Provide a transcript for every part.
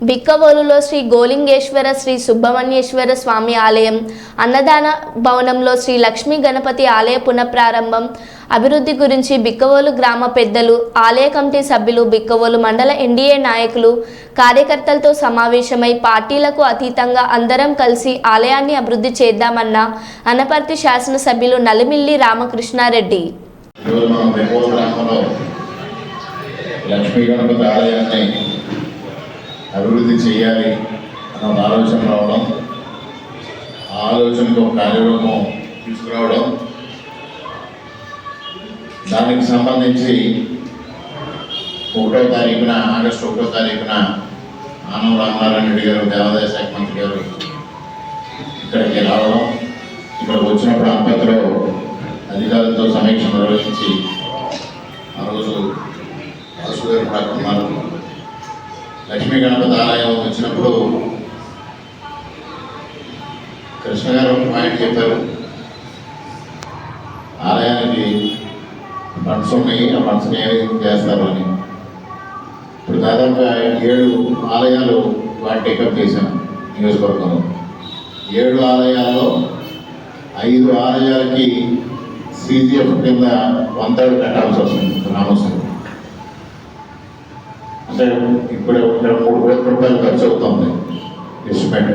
బిక్కవోలులో శ్రీ గోలింగేశ్వర శ్రీ సుబ్రహ్మణ్యేశ్వర స్వామి ఆలయం అన్నదాన భవనంలో శ్రీ లక్ష్మీ గణపతి ఆలయ పునఃప్రారంభం అభివృద్ధి గురించి బిక్కవోలు గ్రామ పెద్దలు ఆలయ కమిటీ సభ్యులు బిక్కవోలు మండల ఎన్డీఏ నాయకులు కార్యకర్తలతో సమావేశమై పార్టీలకు అతీతంగా అందరం కలిసి ఆలయాన్ని అభివృద్ధి చేద్దామన్న అనపర్తి శాసనసభ్యులు నలిమిల్లి రామకృష్ణారెడ్డి. లక్ష్మీ గణపతి ఆలయాన్ని అభివృద్ధి చేయాలి అన్న ఒక ఆలోచన రావడం ఆ ఆలోచనకు ఒక కార్యరూపం తీసుకురావడం దానికి సంబంధించి ఒకటో తారీఖున ఆగస్టు ఒకటో తారీఖున ఆనం రామనారాయణ రెడ్డి గారు దేవాదాయ శాఖ మంత్రి గారు ఇక్కడికి రావడం ఇక్కడికి వచ్చినప్పుడు అంపతిలో అధికారులతో సమీక్ష నిర్వహించి ఆ రోజు వాసు గారు కూడా అక్కడ ఉన్నారు లక్ష్మీ గణపతి ఆలయం వచ్చినప్పుడు కృష్ణ గారు పాయింట్ చెప్పారు. ఆలయానికి ఫండ్స్ ఉన్నాయి ఆ ఫండ్స్ని ఏ విధంగా చేస్తారు అని. ఇప్పుడు దాదాపుగా ఏడు ఆలయాలు వాటి టేకప్ చేశాను నియోజకవర్గంలో. ఏడు ఆలయాల్లో ఐదు ఆలయాలకి సీజీఎఫ్ కింద వన్ థర్డ్ కట్టాల్సి వస్తుంది రామోత్సవం అంటే ఇప్పుడు మూడు వేల రూపాయలు ఖర్చు అవుతుంది ఎస్టిమేట్.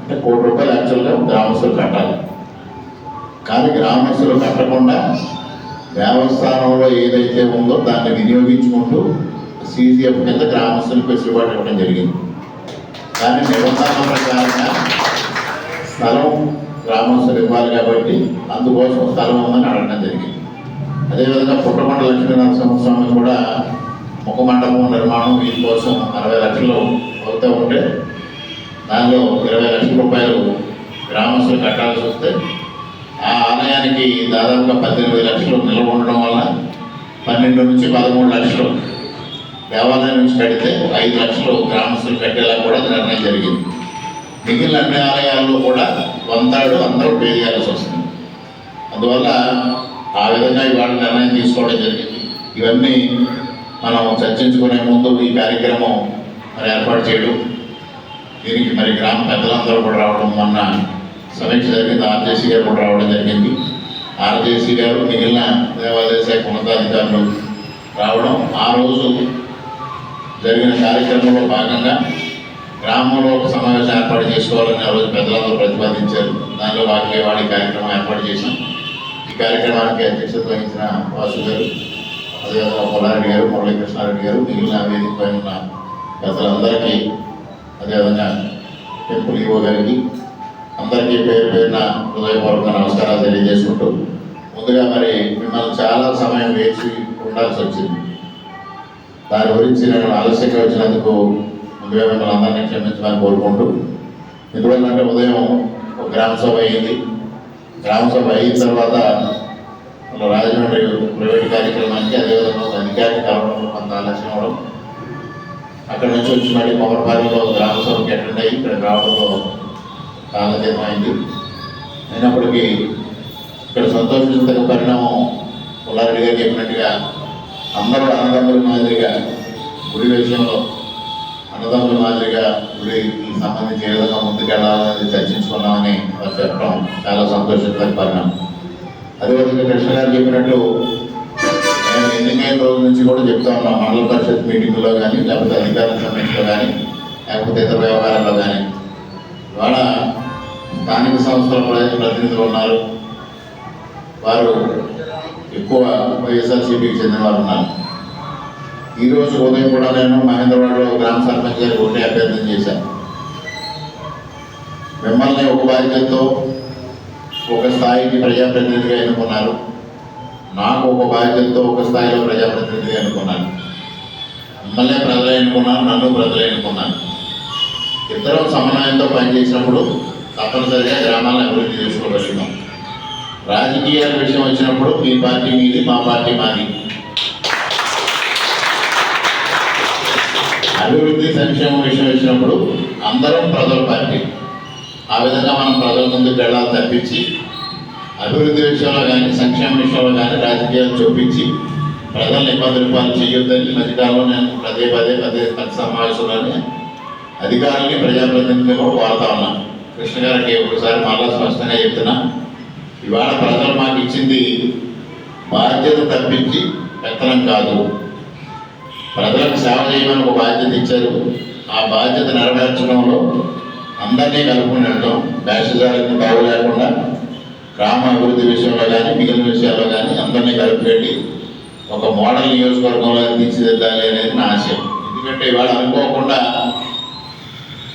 అంటే కోటి రూపాయలు యాక్చువల్గా గ్రామస్తులు కట్టాలి. కానీ గ్రామస్తులు కట్టకుండా దేవస్థానంలో ఏదైతే ఉందో దాన్ని వినియోగించుకుంటూ సీజీఎఫ్ కింద గ్రామస్తులకు వెసులుబాటు ఇవ్వడం జరిగింది. కానీ నిబంధనల ప్రకారంగా స్థలం గ్రామస్తులు ఇవ్వాలి కాబట్టి అందుకోసం స్థలం ఉందని అడగడం జరిగింది. అదేవిధంగా పుట్టమండ లక్ష్మీ నరసింహస్వామి కూడా ఒక మండపం నిర్మాణం వీటి కోసం అరవై లక్షలు అవుతూ ఉంటే దానిలో ఇరవై లక్షల రూపాయలు గ్రామస్తులు కట్టాల్సి వస్తే ఆ ఆలయానికి దాదాపుగా పద్దెనిమిది లక్షలు నిల్వ ఉండడం వల్ల పన్నెండు నుంచి పదమూడు లక్షలు దేవాలయం నుంచి కడితే ఐదు లక్షలు గ్రామస్తులు కట్టేలా కూడా నిర్ణయం జరిగింది. మిగిలిన అన్ని ఆలయాల్లో కూడా వంతాడు అందరూ పే చేయాల్సి వస్తుంది. అందువల్ల ఆ విధంగా ఇవాళ నిర్ణయం తీసుకోవడం జరిగింది. ఇవన్నీ మనం చర్చించుకునే ముందు ఈ కార్యక్రమం మరి ఏర్పాటు చేయడం దీనికి మరి గ్రామ పెద్దలందరూ కూడా రావడం మొన్న సమీక్ష జరిగింది ఆర్జేసీ గారు కూడా రావడం జరిగింది. ఆర్జేసీ గారు మిగిలిన దేవాదాయ శాఖ ఉన్నతాధికారులు రావడం ఆ రోజు జరిగిన కార్యక్రమంలో భాగంగా గ్రామంలో ఒక సమావేశం ఏర్పాటు చేసుకోవాలని ఆ రోజు పెద్దలందరూ ప్రతిపాదించారు. దానిలో వాకి వాడి కార్యక్రమం ఏర్పాటు చేశాం. ఈ కార్యక్రమానికి అధ్యక్షత వహించిన వాసు గారు అదేవిధంగా పొలారెడ్డి గారు మురళీకృష్ణారెడ్డి గారు మిగిలిన వేదిక పైన ఉన్న పెద్దలందరికీ అదేవిధంగా టెంపుల్ ఈవో గారికి అందరికీ పేరు పేరున హృదయపూర్వక నమస్కారాలు తెలియజేసుకుంటూ ముందుగా మరి మిమ్మల్ని చాలా సమయం వేచి ఉండాల్సి వచ్చింది. దాని గురించి నేను ఆలస్యంగా వచ్చినందుకు ముందుగా మిమ్మల్ని అందరినీ క్షమించమని కోరుకుంటూ ఎందువల్లంటే ఉదయం ఒక గ్రామ సభ అయింది. గ్రామ సభ అయిన తర్వాత రాజమండ్రి ప్రైవేట్ కార్యక్రమానికి అదేవిధంగా ఒక అధికారిక కలవడంలో కొంత ఆలస్యం అవడం అక్కడ నుంచి వచ్చి మళ్ళీ పవర్పాలిలో గ్రామ సభకి అటెండ్ అయ్యి ఇక్కడ రావడంలో కాలతీతం అయింది అయినప్పటికీ ఇక్కడ సంతోషించదగ్గ పరిణామం పుల్లారెడ్డి గారు చెప్పినట్టుగా అందరూ అన్నదమ్ముల మాదిరిగా గుడి విషయంలో అన్నదమ్ముల మాదిరిగా గుడికి సంబంధించి ఏ విధంగా ముందుకెళ్ళాలని చర్చించుకున్నామని వారు చెప్పడం చాలా సంతోషించదగ్గ పరిణామం. అదేవిధంగా కృష్ణ గారు చెప్పినట్టు నేను ఎన్నికైన రోజు నుంచి కూడా చెప్తా ఉన్నాం మండల పరిషత్ మీటింగ్లో కానీ లేకపోతే అధికారుల సమీక్షలో కానీ లేకపోతే ఇతర వ్యవహారాల్లో కానీ ఇవాళ స్థానిక సంస్థల ప్రతినిధులు ఉన్నారు. వారు ఎక్కువ వైఎస్ఆర్సీపీకి చెందిన వారు ఉన్నారు. ఈరోజు ఉదయం కూడా నేను మహేంద్రవాడలో గ్రామ సర్పంచ్ గారికి ఒకటే అభ్యర్థన చేశాను. మిమ్మల్ని ఒక బాధ్యతతో స్థాయికి ప్రజాప్రతినిధిగా ఎన్నుకున్నారు. నాకు ఒక బాధ్యతతో ఒక స్థాయిలో ప్రజాప్రతినిధిగా ఎన్నుకున్నాను. మిమ్మల్ని ప్రజలు ఎన్నుకున్నాను నన్ను ప్రజలు ఎన్నుకున్నాను ఇద్దరం సమన్వయంతో పనిచేసినప్పుడు తప్పనిసరిగా గ్రామాలను అభివృద్ధి చేసుకోగలుగుతాం రాజకీయాల విషయం వచ్చినప్పుడు మీ పార్టీ మీది మా పార్టీ మాది. అభివృద్ధి సంక్షేమ విషయం వచ్చినప్పుడు అందరం ప్రజల పార్టీ. ఆ విధంగా మనం ప్రజల ముందుకు వెళ్ళాలి తప్పించి అభివృద్ధి విషయంలో కానీ సంక్షేమ విషయంలో కానీ రాజకీయాలు చూపించి ప్రజల్ని ఇబ్బందులు పాలు చేయొద్దని మధ్యకాలంలో నేను పదే పదే పదే పది సమావేశంలోనే అధికారులని ప్రజాప్రతినిధులు కూడా కోరుతా ఉన్నాం. కృష్ణ గారికి ఒకసారి మళ్ళా స్పష్టంగా చెప్తున్నా ఇవాళ ప్రజలు మాకు ఇచ్చింది బాధ్యత తప్పించి పెత్తనం కాదు. ప్రజలకు సేవ చేయమని ఒక బాధ్యత ఇచ్చారు. ఆ బాధ్యత నెరవేర్చడంలో అందరినీ కలుపుకుని వెళ్ళడం బ్యాచుదారులకు బాగు లేకుండా గ్రామ అభివృద్ధి విషయంలో కానీ మిగిలిన విషయాల్లో కానీ అందరినీ కలిపి ఒక మోడల్ నియోజకవర్గంలో తీర్చిదిద్దాలి అనేది నా ఆశయం. ఎందుకంటే ఇవాళ అనుకోకుండా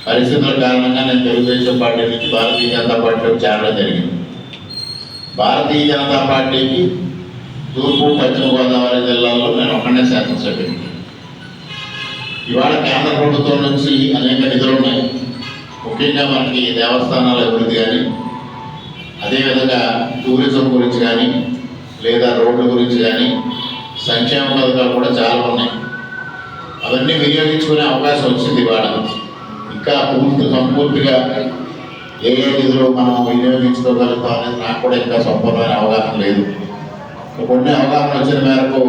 పరిస్థితుల కారణంగా నేను తెలుగుదేశం పార్టీ నుంచి భారతీయ జనతా పార్టీలోకి చేరడం జరిగింది. భారతీయ జనతా పార్టీకి తూర్పు పశ్చిమ గోదావరి జిల్లాలో నేను ఒక్కనే శాసనసభ్యుని. ఇవాళ కేంద్ర ప్రభుత్వం నుంచి అనేక నిధులు ఉన్నాయి. ముఖ్యంగా మనకి దేవస్థానాల అభివృద్ధి కానీ అదేవిధంగా టూరిజం గురించి కానీ లేదా రోడ్ల గురించి కానీ సంక్షేమ పథకాలు కూడా చాలా ఉన్నాయి. అవన్నీ వినియోగించుకునే అవకాశం వచ్చింది ఇవాళ. ఇంకా పూర్తి సంపూర్తిగా ఏ ఏ నిధులు మనం వినియోగించుకోగలుగుతాం అనేది నాకు కూడా ఇంకా సంపూర్ణమైన అవగాహన లేదు. కొన్ని అవగాహన వచ్చిన మేరకు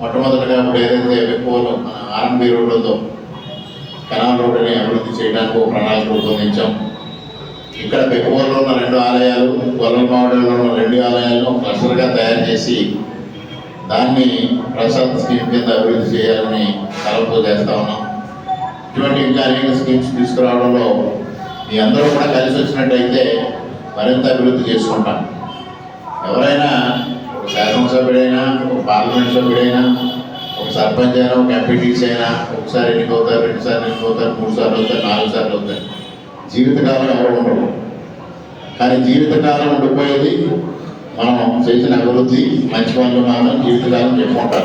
మొట్టమొదటిగా ఇప్పుడు ఏదైతే ఎక్కువలో మన ఆర్ఎంబి రోడ్ ఉందో కెనాల్ రోడ్డుని అభివృద్ధి చేయడానికి ఒక ప్రణాళిక రూపొందించాం. ఇక్కడ పెక్కువలో ఉన్న రెండు ఆలయాలు గొల్లమావడంలో ఉన్న రెండు ఆలయాలను క్లస్టర్గా తయారు చేసి దాన్ని ప్రసాద్ స్కీమ్ కింద అభివృద్ధి చేయాలని తలపు చేస్తా ఉన్నాం. ఇటువంటి ఇంకా అనేక స్కీమ్స్ తీసుకురావడంలో మీ అందరూ కూడా కలిసి వచ్చినట్టయితే మరింత అభివృద్ధి చేసుకుంటాం. ఎవరైనా ఒక శాసనసభ్యుడైనా ఒక పార్లమెంట్ సభ్యుడైనా ఒక సర్పంచ్ అయినా ఒక ఎంపీటీసీ అయినా ఒకసారి ఎన్నికవుతారు రెండుసార్లు ఎన్నికవుతారు మూడు సార్లు అవుతారు నాలుగు సార్లు అవుతారు. జీవితకాలం ఎవరు ఉండరు. కానీ జీవితకాలం ఉండిపోయేది మనం చేసిన అభివృద్ధి మంచి పనులు మాత్రం జీవితకాలం చెప్పుకుంటారు.